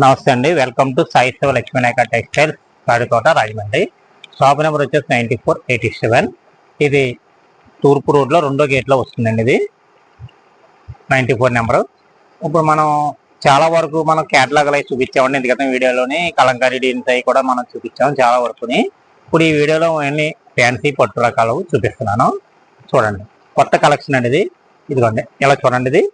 నమస్తే అండి. Welcome to Sai Shiva Lakshminayaka textiles Kadikota Rajahmundry shop number వచ్చేసి ninety four eighty seven ఇది తూర్పు రోడ్లో రెండో గేట్లో వస్తుందండి ఇది. నైంటీ ఫోర్ నెంబరు ఇప్పుడు మనం చాలా వరకు మనం క్యాటలాగ్ అవి చూపించామండి. ఎందుకంటే వీడియోలోని కలంకారీ డీన్స్ అవి కూడా మనం చూపించాము చాలా వరకుని ఇప్పుడు ఈ వీడియోలో అన్ని ఫ్యాన్సీ పట్టు రకాలు చూపిస్తున్నాను. చూడండి. కొత్త కలెక్షన్ అండి ఇది. ఇదిగోండి. ఇలా చూడండి ఇది.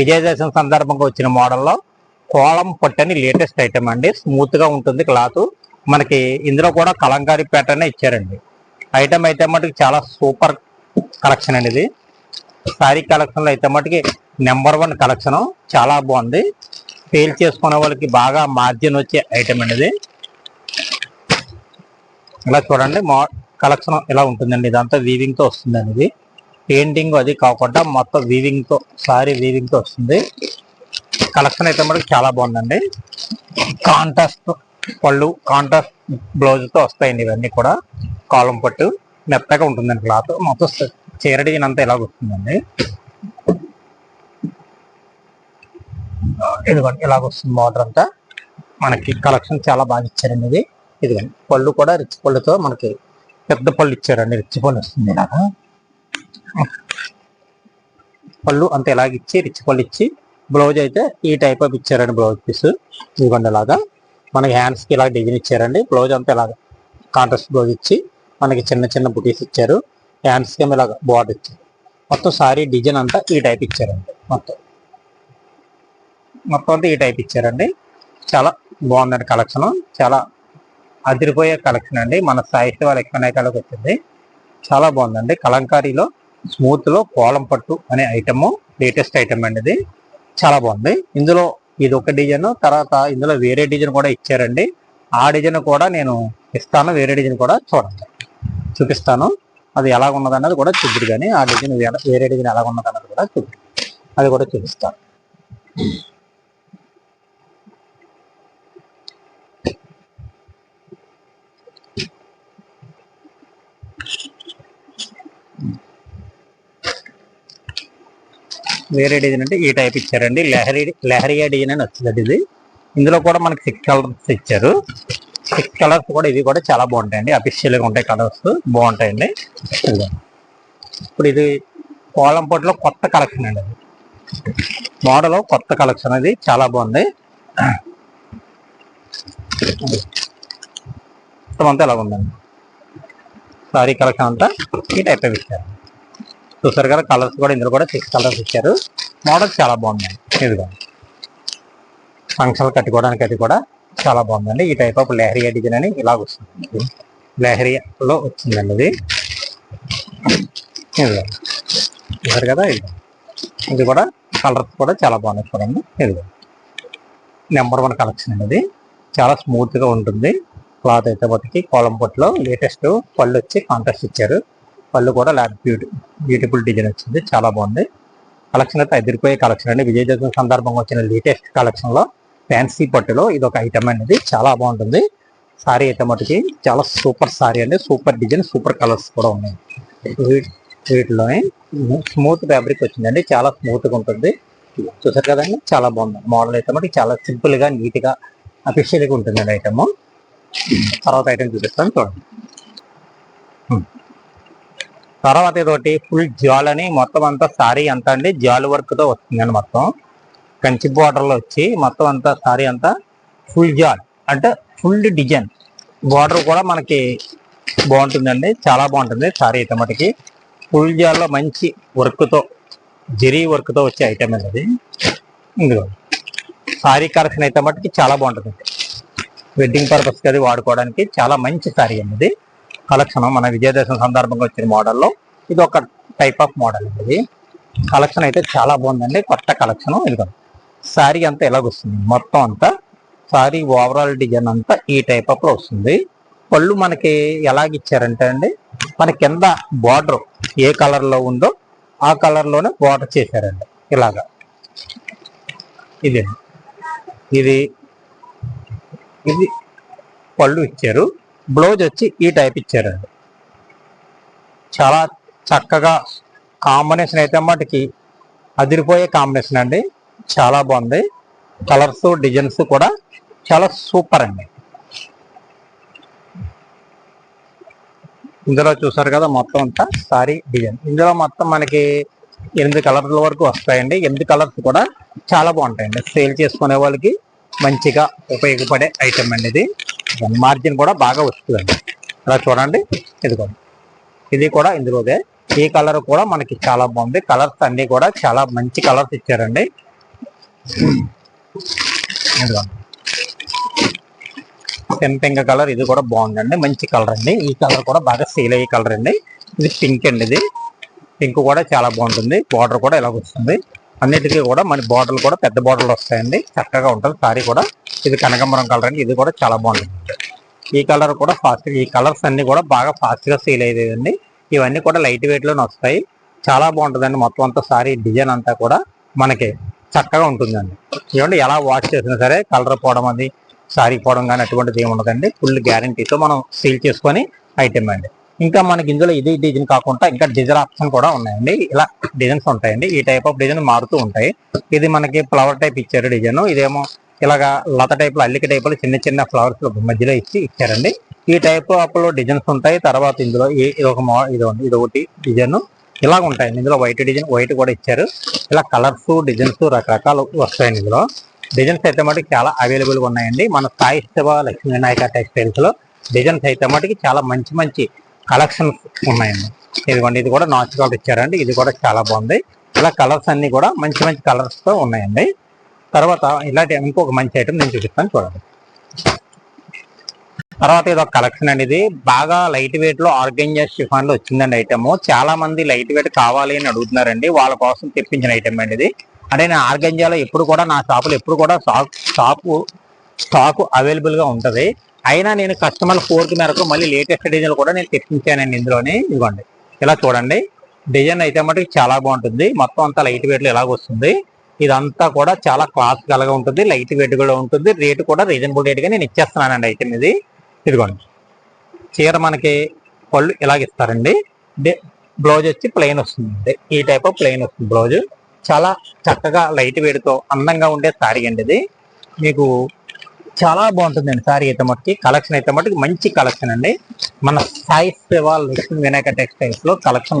విజయదశమి సందర్భంగా వచ్చిన మోడల్లో కోలం పట్టని లేటెస్ట్ ఐటమ్ అండి. స్మూత్గా ఉంటుంది క్లాత్. మనకి ఇందులో కూడా కలంకారీ ప్యాటర్న్ ఇచ్చారండి. ఐటమ్ అయితే మటుకు చాలా సూపర్ కలెక్షన్ అండి ఇది. శారీ కలెక్షన్లో అయితే మటుకి నెంబర్ వన్ కలెక్షన్. చాలా బాగుంది. సేల్ చేసుకునే వాళ్ళకి బాగా మార్జిన్ వచ్చే ఐటమ్ అండి ఇది. ఇలా చూడండి మా కలెక్షన్ ఇలా ఉంటుందండి. ఇదంతా వీవింగ్తో వస్తుందండి ఇది. పెయింటింగ్ అది కాకుండా మొత్తం వీవింగ్తో సారీ వీవింగ్తో వస్తుంది. కలెక్షన్ అయితే మనకి చాలా బాగుందండి. కాంట్రాస్ట్ పళ్ళు కాంట్రాస్ట్ బ్లౌజ్తో వస్తాయండి ఇవన్నీ కూడా. కాలం పట్టు మెత్తగా ఉంటుందండి క్లాత్. మొత్తం స- ఇలాగ వస్తుందండి. ఇదిగోండి ఇలాగ వస్తుంది బార్డర్ అంతా. మనకి కలెక్షన్ చాలా బాగా ఇచ్చారండి ఇది. ఇదిగోండి పళ్ళు కూడా రిచ్ పళ్ళుతో మనకి పెద్ద పళ్ళు ఇచ్చారండి. రిచ్ పళ్ళు వస్తుంది ఇలాగా. పళ్ళు అంత ఇలాగ ఇచ్చి రిచ్ పళ్ళు ఇచ్చి బ్లౌజ్ అయితే ఈ టైప్ ఆఫ్ ఇచ్చారండి బ్లౌజ్ పీస్. ఇదిగోండి ఇలాగా మనకి హ్యాండ్స్కి ఇలా డిజైన్ ఇచ్చారండి. బ్లౌజ్ అంతా ఇలాగా కాంట్రాస్ట్ బ్లౌజ్ ఇచ్చి మనకి చిన్న చిన్న బుటీస్ ఇచ్చారు. హ్యాండ్స్కి ఏమో ఇలాగా బార్డర్ ఇచ్చారు. మొత్తం సారీ డిజైన్ అంతా ఈ టైప్ ఇచ్చారండి. మొత్తం. మొత్తం అంతా ఈ టైప్ ఇచ్చారండి. చాలా బాగుందండి కలెక్షన్ చాలా అదిరిపోయే కలెక్షన్ అండి. మన సాహిత్య వాళ్ళ ఎక్కనైకాలకు వచ్చింది. చాలా బాగుందండి. కలంకారీలో స్మూత్లో కోలం పట్టు అనే ఐటమ్ లేటెస్ట్ ఐటమ్ అండి ఇది. చాలా బాగుంది. ఇందులో ఇది ఒక డిజైన్ తర్వాత ఇందులో వేరే డిజైన్ కూడా ఇచ్చారండి. ఆ డిజైన్ కూడా నేను ఇస్తాను వేరే డిజైన్ కూడా చూడండి. చూపిస్తాను. అది ఎలా ఉన్నది అన్నది కూడా చూద్దరు కానీ ఆ డిజైన్ వేరే- డిజైన్ ఎలా ఉన్నది అన్నది కూడా చూద్దు అది కూడా చూపిస్తాను. వేరే డిజైన్ అంటే ఈ టైప్ ఇచ్చారండి. లహరి లెహరియా డిజైన్ అని వచ్చిందండి ఇది. ఇందులో కూడా మనకి సిక్స్ కలర్స్ ఇచ్చారు. సిక్స్ కలర్స్ కూడా ఇవి కూడా చాలా బాగుంటాయండి. అఫీషియల్గా ఉంటాయి కలర్స్ బాగుంటాయండి. ఇప్పుడు ఇది కోలం కొత్త కలెక్షన్ అండి అది. మోడల్ కొత్త కలెక్షన్ అది. చాలా బాగుంది. మొత్తం అంతా ఇలా ఉందండి? సారీ కలెక్షన్ అంతా ఈ టైప్ ఇచ్చారు. చూసారు కదా కలర్స్ కూడా ఇందులో కూడా సిక్స్ కలర్స్ ఇచ్చారు. మోడల్ చాలా బాగుందండి ఇదిగో. ఫంక్షన్ కట్టుకోవడానికి అది కూడా చాలా బాగుందండి. ఈ టైప్ ఆఫ్ లెహరియా డిజైన్ అని ఇలాగ వస్తుంది. లెహరియాలో వచ్చిందండి ఇది ఇదిగో. చూసారు కదా ఇది. ఇది కూడా కలర్స్ కూడా చాలా బాగున్నాయి చూడండి. ఇదిగో. నెంబర్ వన్ కలెక్షన్ అండి చాలా స్మూత్గా ఉంటుంది. క్లాత్ అయితే బతికి కోలం పొట్టులో లేటెస్ట్ పళ్ళు వచ్చి కాంట్రాస్ట్ ఇచ్చారు. పళ్ళు కూడా ల్యాబ్ బ్యూటీ బ్యూటిఫుల్ డిజైన్ వచ్చింది. చాలా బాగుంది. కలెక్షన్ అయితే ఎదిరిపోయే కలెక్షన్ అండి. విజయదశమి సందర్భంగా వచ్చిన లేటెస్ట్ కలెక్షన్లో ఫ్యాన్సీ పట్టులో ఇది ఒక ఐటమ్ అనేది చాలా బాగుంటుంది. సారీ అయితే మటుకి చాలా సూపర్ సారీ అండి. సూపర్ డిజైన్ సూపర్ కలర్స్ కూడా ఉన్నాయి. వీ- వీటిలోనే స్మూత్ ఫ్యాబ్రిక్ వచ్చిందండి. చాలా స్మూత్గా ఉంటుంది. చూసారు కదండి? చాలా బాగుంది. మోడల్ అయితే మటుకు చాలా సింపుల్గా నీట్గా నీట్గా ఉంటుందండి ఐటమ్ తర్వాత ఐటమ్ చూపిస్తాను. చూడండి. తర్వాత ఇదొకటి ఫుల్ జాల్ అని మొత్తం అంతా సారీ అంతా అండి. జాల్ వర్క్తో వస్తుందండి మొత్తం. కంచి border లో వచ్చి మొత్తం అంతా సారీ అంతా ఫుల్ జాల్ అంటే ఫుల్ డిజైన్ బార్డర్ కూడా మనకి బాగుంటుందండి. చాలా బాగుంటుంది సారీ అయితే మటుకి. ఫుల్ జాల్లో మంచి వర్క్తో జరీ వర్క్తో వచ్చే ఐటమ్ అనేది ఇందులో సారీ కలెక్షన్ అయితే మటుకి చాలా బాగుంటుంది వెడ్డింగ్ పర్పస్ అది వాడుకోవడానికి చాలా మంచి సారీ అనేది కలెక్షన్ మన విజయదశమి సందర్భంగా వచ్చిన మోడల్లో ఇది ఒక టైప్ ఆఫ్ మోడల్ ఇది. కలెక్షన్ అయితే చాలా బాగుందండి. కొత్త కలెక్షన్ ఇదిగో. శారీ అంతా ఎలాగొస్తుంది మొత్తం అంతా శారీ ఓవరాల్ డిజైన్ అంతా ఈ టైప్ ఆఫ్లో వస్తుంది. పళ్ళు మనకి ఎలాగ ఇచ్చారంటే అండి మన కింద బార్డర్ ఏ కలర్లో ఉందో ఆ కలర్లోనే బార్డర్ చేశారండి. ఇలాగా. ఇది. ఇది ఇది పళ్ళు ఇచ్చారు. బ్లౌజ్ వచ్చి ఈ టైప్ ఇచ్చారండి చాలా చక్కగా కాంబినేషన్ అయితే మటుకి అదిరిపోయే కాంబినేషన్ అండి. చాలా బాగుంది. కలర్స్ డిజైన్స్ కూడా చాలా సూపర్ అండి. ఇందులో చూసారు కదా మొత్తం అంతా సారీ డిజైన్. ఇందులో మొత్తం మనకి ఎనిమిది కలర్ల వరకు వస్తాయండి. ఎనిమిది కలర్స్ కూడా చాలా బాగుంటాయండి. సేల్ చేసుకునే వాళ్ళకి మంచిగా ఉపయోగపడే ఐటమ్ అండి ఇది. మార్జిన్ కూడా బాగా వస్తుందండి. అలా చూడండి. ఇదిగోండి. ఇది కూడా ఇందులోదే. ఈ కలర్ కూడా మనకి చాలా బాగుంది. కలర్స్ అన్ని కూడా చాలా మంచి కలర్స్ ఇచ్చారండి. ఇదిగోండి. పింక్ కలర్ ఇది కూడా బాగుందండి. మంచి కలర్ అండి. ఈ కలర్ కూడా బాగా సేల్ అయ్యే కలర్ అండి. ఇది పింక్ అండి ఇది. పింక్ కూడా చాలా బాగుంటుంది. బార్డర్ కూడా ఇలా వస్తుంది. అన్నిటికీ కూడా మన బాటిల్ కూడా పెద్ద బాటిల్ వస్తాయండి. చక్కగా ఉంటుంది. సారీ కూడా. ఇది కనకాంబరం కలర్ అండి. ఇది కూడా చాలా బాగుంటుంది. ఈ కలర్ కూడా ఫాస్ట్గా ఈ కలర్స్ అన్ని కూడా బాగా ఫాస్ట్గా సేల్ అయ్యేదండి. ఇవన్నీ కూడా లైట్ వెయిట్లోనే వస్తాయి. చాలా బాగుంటుందండి. మొత్తం అంతా సారీ డిజైన్ అంతా కూడా మనకి చక్కగా ఉంటుందండి. ఇవ్వండి ఎలా వాష్ చేసినా సరే కలర్ పోవడం అది సారీ పోవడం కానీ అటువంటిది ఏమి ఉండదండి. ఫుల్ గ్యారంటీతో మనం సేల్ చేసుకొని ఐటమ్ అండి. ఇంకా మనకి ఇందులో ఇది డిజైన్ కాకుండా ఇంకా డిజైన్ ఆప్షన్ కూడా ఉన్నాయండి. ఇలా డిజైన్స్ ఉంటాయండి. ఈ టైప్ ఆఫ్ డిజైన్ మారుతూ ఉంటాయి. ఇది మనకి ఫ్లవర్ టైప్ ఇచ్చారు డిజైన్. ఇదేమో ఇలాగా లత టైప్లో అల్లిక టైప్లో చిన్న చిన్న ఫ్లవర్స్ మధ్యలో ఇచ్చి ఇచ్చారండి. ఈ టైప్ ఆఫ్లో డిజైన్స్ ఉంటాయి. తర్వాత ఇందులో ఇది ఒక ఇది ఉంది, ఇది ఒకటి డిజైన్. ఇలాగ ఉంటాయి ఇందులో వైట్ డిజైన్ వైట్ కూడా ఇచ్చారు. ఇలా కలర్స్ డిజైన్స్ రకరకాలు వస్తాయండి ఇందులో. డిజైన్స్ అయితే మటుకు చాలా అవైలబుల్గా ఉన్నాయండి. మన సాయి శివ లక్ష్మీ వినాయక టెక్స్టైల్స్లో డిజైన్స్ అయితే మటుకు చాలా మంచి మంచి కలెక్షన్స్ ఉన్నాయండి. ఇదిగోండి ఇది కూడా నాచు ఇచ్చారండి. ఇది కూడా చాలా బాగుంది. ఇలా కలర్స్ అన్ని కూడా మంచి మంచి కలర్స్తో ఉన్నాయండి. తర్వాత ఇలాంటి ఇంకొక మంచి ఐటమ్ నేను చూపిస్తాను చూడండి. తర్వాత ఇది ఒక కలెక్షన్ అండి ఇది. బాగా లైట్ వెయిట్లో ఆర్గంజా షిఫాన్లో వచ్చిందండి ఐటమ్. చాలా మంది లైట్ వెయిట్ కావాలి అని అడుగుతున్నారండి. వాళ్ళ కోసం తెప్పించిన ఐటమ్ అండి ఇది. అంటే నేను ఆర్గంజాలో ఎప్పుడు కూడా నా షాపులో ఎప్పుడు కూడా స్టాక్ స్టాకు స్టాక్ అవైలబుల్గా ఉంటది. అయినా నేను కస్టమర్ కోరిక మేరకు మళ్ళీ లేటెస్ట్ డిజైన్ కూడా నేను తెప్పించానండి ఇందులోనే. ఇదిగోండి. ఇలా చూడండి. డిజైన్ అయితే మటుకు చాలా బాగుంటుంది. మొత్తం అంతా లైట్ వెయిట్ ఇలాగ వస్తుంది. ఇదంతా కూడా చాలా క్లాస్గా ఉంటుంది. లైట్ వెయిట్ కూడా ఉంటుంది. రేటు కూడా రీజనబుల్ రేట్గా నేను ఇచ్చేస్తున్నానండి అయితే ఇది. ఇదిగోండి. చీర మనకి పళ్ళు ఇలాగ ఇస్తారండి. బ్లౌజ్ వచ్చి ప్లెయిన్ వస్తుంది ఈ టైప్ ఆఫ్ ప్లెయిన్ వస్తుంది బ్లౌజ్. చాలా చక్కగా లైట్ వేడితో అందంగా ఉండే సారీ అండి ఇది. మీకు చాలా బాగుంటుందండి సారీ అయితే మట్టుకి కలెక్షన్ అయితే మట్టుకి మంచి కలెక్షన్ అండి. మన సాయి సేవా లక్ష్మీ వినాయక టెక్స్టైల్స్లో కలెక్షన్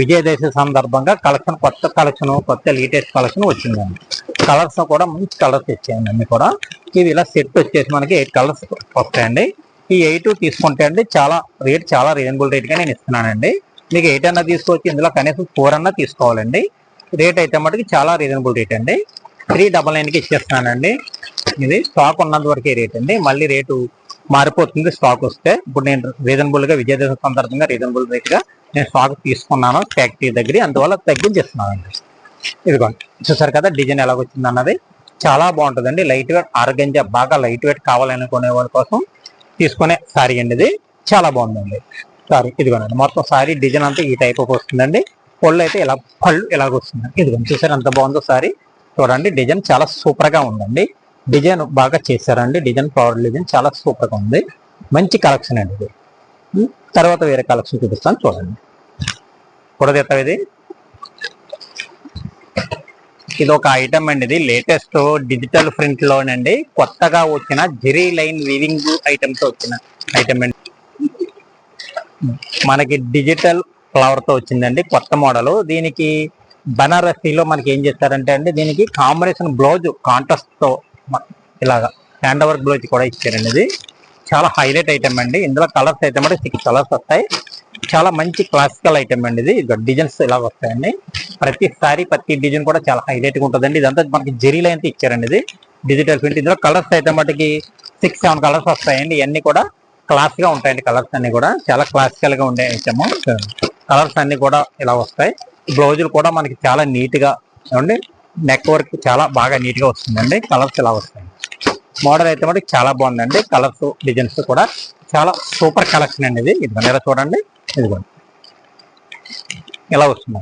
విజయదశమి సందర్భంగా కలెక్షన్ కొత్త కలెక్షన్ కొత్త లేటెస్ట్ కలెక్షన్ వచ్చిందండి. కలర్స్ కూడా మంచి కలర్స్ ఇచ్చాయండి అన్ని కూడా. ఇవి ఇలా సెట్ వచ్చేసి మనకి ఎయిట్ కలర్స్ వస్తాయండి. ఈ ఎయిట్ తీసుకుంటే అండి చాలా రేట్ చాలా రీజనబుల్ రేట్గా నేను ఇస్తున్నానండి. మీకు ఎయిట్ అన్నా తీసుకోవచ్చు ఇందులో కనీసం ఫోర్ అన్నా తీసుకోవాలండి. రేట్ అయితే మటుకు చాలా రీజనబుల్ రేట్ అండి. త్రీ డబల్ నైన్కి ఇచ్చేస్తున్నానండి. ఇచ్చేస్తున్నానండి ఇది స్టాక్ ఉన్నంత వరకే రేట్ అండి. మళ్ళీ రేటు మారిపోతుంది. స్టాక్ వస్తే ఇప్పుడు నేను రీజనబుల్గా విజయదశమి సందర్భంగా రీజనబుల్ రేట్గా నేను స్టాక్ తీసుకున్నాను. ఫ్యాక్టరీ దగ్గర అందువల్ల తగ్గించేస్తున్నానండి. ఇదిగోండి. చూసారు కదా డిజైన్ ఎలాగొచ్చింది అన్నది. చాలా బాగుంటుందండి. లైట్ వెయిట్ ఆర్గంజా బాగా లైట్ వెయిట్ కావాలనుకునే వాళ్ళ కోసం తీసుకునే సారీ అండి ఇది. చాలా బాగుందండి. సారీ ఇదిగోనండి. మొత్తం సారీ డిజైన్ అంతా ఈ టైప్ వస్తుందండి. పళ్ళు అయితే ఇలా పళ్ళు ఇలాగ వస్తుంది ఇదిగోండి. చూసారు ఎంత బాగుందో సారీ చూడండి డిజైన్ చాలా సూపర్గా ఉందండి. డిజైన్ బాగా చేశారండి. డిజైన్ పవర్ డిజైన్ చాలా సూపర్గా ఉంది. మంచి కలెక్షన్ అండి ఇది. తర్వాత వేరే కలెక్షన్ చూపిస్తాను చూడండి. పొడదెత్త ఇది. ఇది ఒక ఐటమ్ అండి ఇది. లేటెస్ట్ డిజిటల్ ప్రింట్ లోనండి కొత్తగా వచ్చిన జెరీ లైన్ వీవింగ్ ఐటమ్తో వచ్చిన ఐటమ్ అండి. మనకి డిజిటల్ ఫ్లవర్తో వచ్చిందండి. కొత్త మోడల్. దీనికి బనారసీలో మనకి ఏం చేస్తారంటే అండి దీనికి కాంబినేషన్ బ్లౌజ్ కాంట్రాస్ట్తో ఇలాగా హ్యాండ్ వర్క్ బ్లౌజ్ కూడా ఇచ్చారండి ఇది చాలా హైలైట్ ఐటమ్ అండి. ఇందులో కలర్స్ అయితే మరి సిక్స్ కలర్స్ వస్తాయి. చాలా మంచి క్లాసికల్ ఐటమ్ అండి ఇది. డిజైన్స్ ఇలా వస్తాయండి. ప్రతి సారీ ప్రతి డిజైన్ కూడా చాలా హైలైట్గా ఉంటుందండి. ఇదంతా మనకి జెరీలో అయితే ఇచ్చారండి ఇది డిజిటల్ ప్రింట్. ఇందులో కలర్స్ అయితే మటుకి సిక్స్ సెవెన్ కలర్స్ వస్తాయండి. ఇవన్నీ కూడా క్లాస్గా ఉంటాయండి కలర్స్ అన్ని కూడా. చాలా క్లాసికల్గా ఉండే ఐటమ్. కలర్స్ అన్ని కూడా ఇలా వస్తాయి. బ్లౌజులు కూడా మనకి చాలా నీట్గా ఏమండి నెక్ వర్క్ చాలా బాగా నీట్గా వస్తుందండి. కలర్స్ ఇలా వస్తాయి. మోడల్ అయితే మటుకు చాలా బాగుందండి. కలర్స్ డిజైన్స్ కూడా చాలా సూపర్ కలెక్షన్ అండి ఇది ఇదిగోండి ఇలా చూడండి. ఇదిగోండి ఇలా వస్తుంది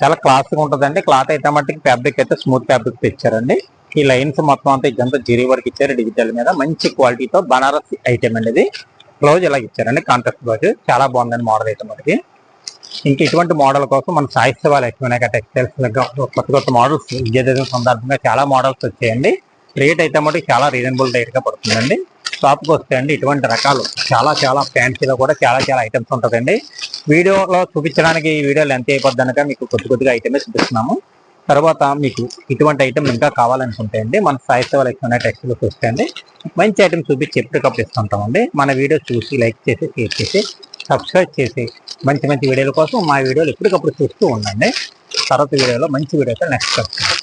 చాలా క్లాస్గా ఉంటుందండి. క్లాత్ అయితే మట్టుకి ఫ్యాబ్రిక్ అయితే స్మూత్ ఫ్యాబ్రిక్ తెచ్చారండి. ఈ లైన్స్ మొత్తం అంతా ఇదంతా జీరీ వర్క్ ఇచ్చారు డిజిటల్ మీద. మంచి క్వాలిటీతో బనారస్ ఐటమ్ అండి ఇది. బ్లౌజ్ ఇలా ఇచ్చారండి. కాంట్రాక్ట్ బ్లౌజ్ చాలా బాగుందండి మోడల్ అయితే మనకి ఇంకా ఇటువంటి మోడల్ కోసం మన సాహిత్య లక్ష్మీనాయక టెక్స్టైల్స్ కొత్త కొత్త మోడల్స్ విజయదశమి సందర్భంగా చాలా మోడల్స్ వచ్చాయండి. రేట్ అయితే మటుకు చాలా రీజనబుల్ రేట్గా పడుతుందండి. షాప్కి వస్తే అండి ఇటువంటి రకాలు చాలా చాలా ఫ్యాన్సీలో కూడా చాలా చాలా ఐటమ్స్ ఉంటుందండి. వీడియోలో చూపించడానికి ఈ వీడియో లెంత్ అయిపోద్ది అనక మీకు కొద్ది కొద్దిగా ఐటమే చూపిస్తున్నాము. తర్వాత మీకు ఇటువంటి ఐటమ్ ఇంకా కావాలనుకుంటే అండి మన సాహిత్య సేవ లక్ష్మణ వస్తే అండి. మంచి ఐటమ్ చూపించి ఎప్పటికప్పుడు ఇస్తుంటామండి. మన వీడియో చూసి లైక్ చేసి షేర్ చేసి సబ్స్క్రైబ్ చేసి మంచి మంచి వీడియోల కోసం మా వీడియోలు ఎప్పటికప్పుడు చూస్తూ ఉండండి. తర్వాత వీడియోలో మంచి వీడియోతో నెక్స్ట్ వస్తుంది